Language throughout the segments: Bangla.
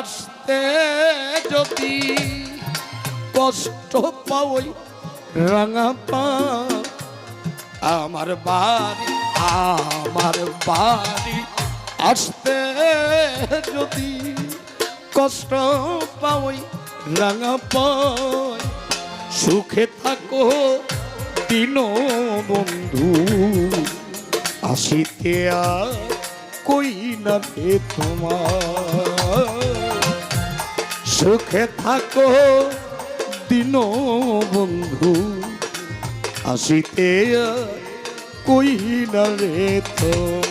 আসতে যদি কষ্ট পাওই রাঙা পা, আমার বাড়ি আমার বাড়ি আসতে যদি কষ্ট পাওই রাঙা পাই সুখে থাকো দিন বন্ধু, আসিতে আর কই না তোমার। সুখে থাকো দিন বন্ধু। আসিতে কই রে তোমার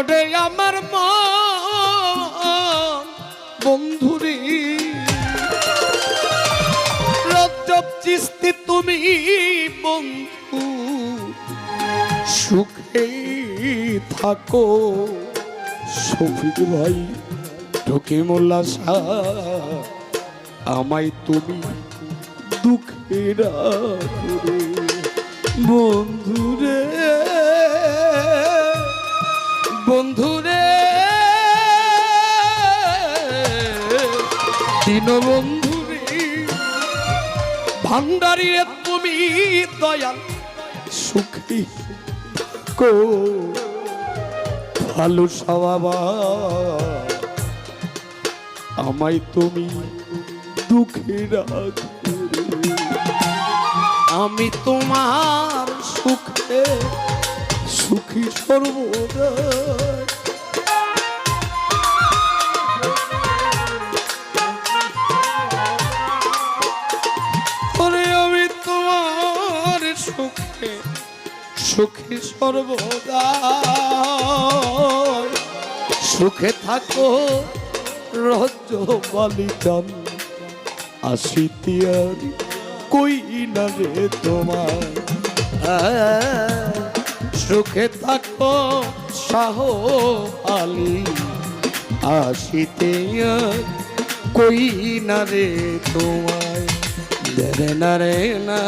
ওরে আমার মন বন্ধুরে চিস্তি তুমি বন্ধু, সুখে থাকো। শফিক ভাই, ঢোকে মোল্লা আমায় তুমি দুঃখে রাখরে বন্ধুরে বন্ধুরে দিন বন্ধুরে ভান্ডারিরে তুমি দয়াল, সুখী কো। ভালো সবাবা আমায় তুমি দুঃখে রাখো। আমি তোমার সুখে সুখী সর্বদা আমি তোমার সুখে সুখী সর্বদা সুখে থাকো রজ বালিকান আসিতে আর কই না রে তোমার আহ, সুখে থাকো শাহ আলী আসিতে কই না রে তোমায়? রে না রে না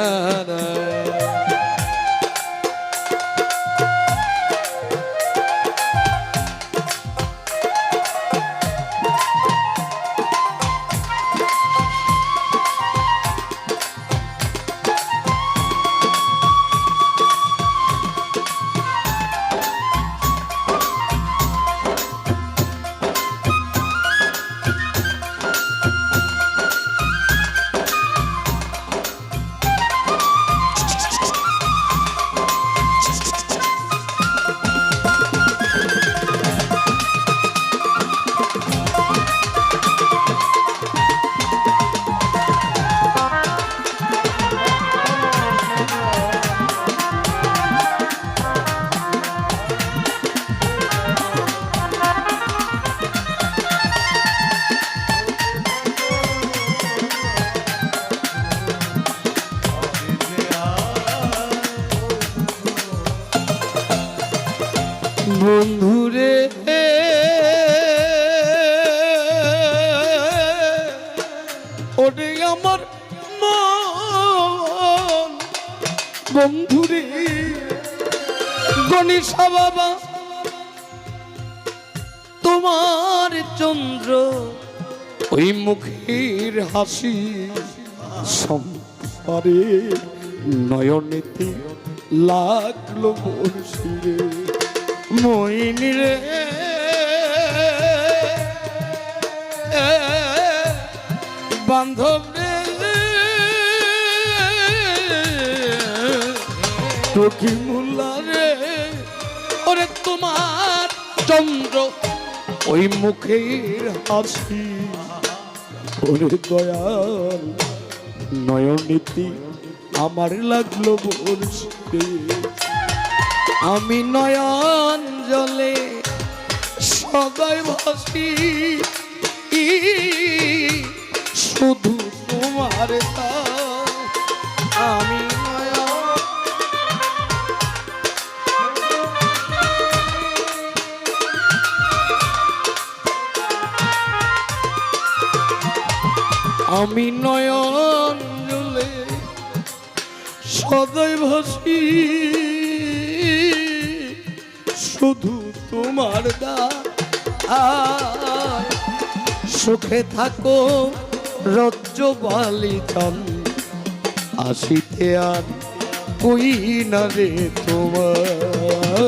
ওরে আমার বন্ধুরে, গণেশা বাবা, তোমার চন্দ্র ওই মুখের হাসি সম্পারে নয়নেতে লাগল বর্ষিরে মইনি রে বান্ধব টকি রে। ওরে তোমার চন্দ্র, ওই মুখের হাসি। ওরে দয়াল, নয়নীতি আমার লাগল বলছে আমি নয়ন জলে সদাই ভাসি। শুধু তোমার। আমি আমি নয়ন জলে সদয় ভাসি শুধু তোমার দা সুখে থাকো রজ্জ বালিকান আসিতে আর কই না রে তোমার?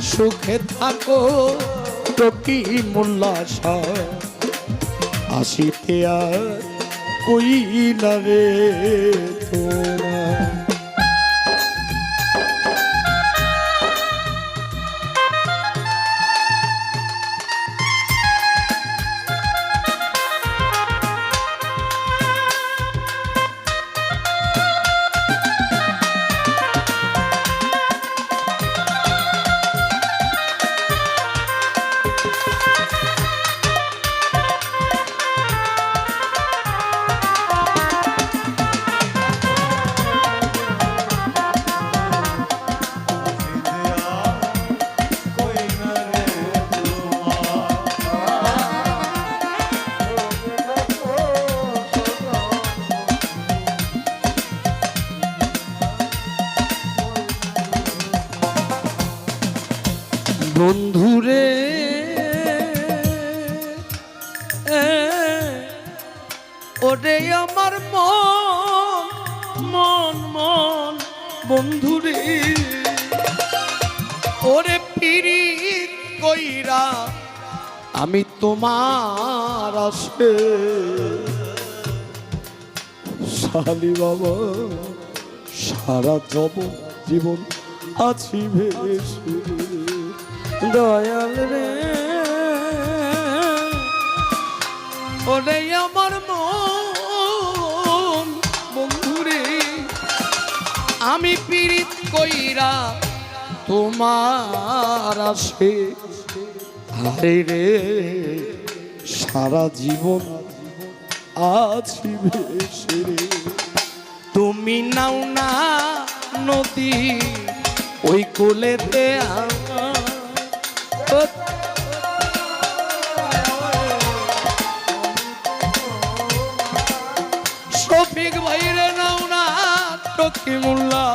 সুখে থাকো টকি মোল্লা আসিতে আর কই না রে তোমার? বন্ধুরে, ওরে পিরি কইরা আমি তোমার আসে শালি বাবা, সারা জব জীবন আছি ভেসে। দয়াল রে। আমি পীড়িত কইরা তোমার আসে। রে, সারা জীবন আছি তুমি নাও না নদী, ওই কোলেতে আমার টকি মোল্লা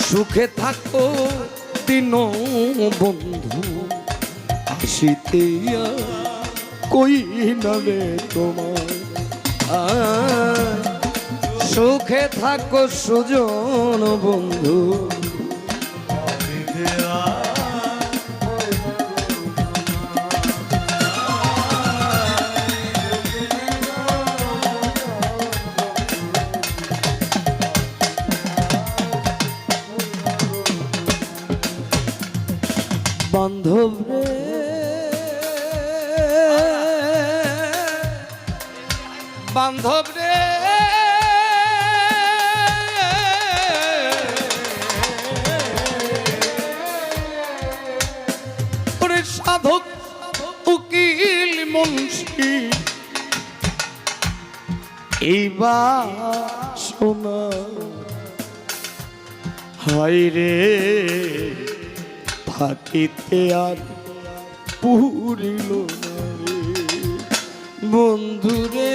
সুখে থাকো দিন বন্ধু, আসিতে কই না রে তোমার সুখে থাকো সুজন বন্ধু এইবার শোনা। হায় রে থাকিতে আর পুরিল বন্ধুরে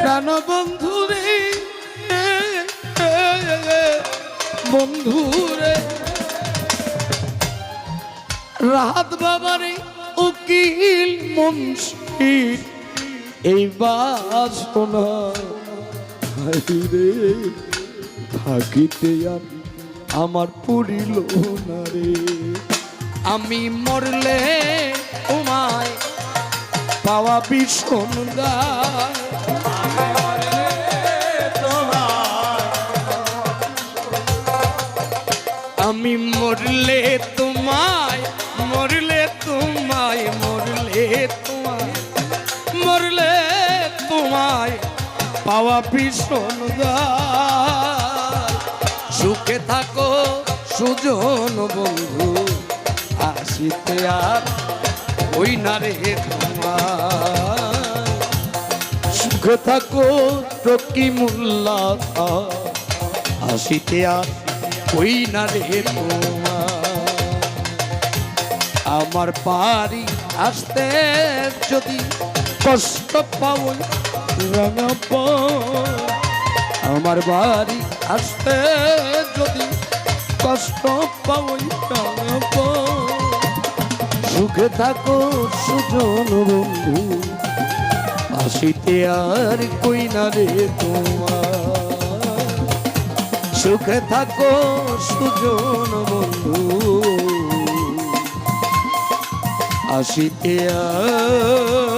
প্রাণ বন্ধুরে বন্ধুরে রাহাত বাবারে উকিল মুন্সির এই বাসনা থাকিতে আমার পুরিল না রে। আমি মরলে তোমায় পাওয়া ভীষণ দায়। পাওয়া ভীষণ সুখে থাকো, সুজন বন্ধু আসিতে আর ওই না রে সুখে থাকো টকি মোল্লা আসিতে আর ওই না রে আমার বাড়ি আসতে যদি কষ্ট পাও রাঙা পাও। আমার বাড়ি আসতে যদি কষ্ট পাও রাঙা সুখে থাকো সুজন বন্ধু আসিতে আর কই না রে তোমার সুখে থাকো সুজন বন্ধু আসিতে কই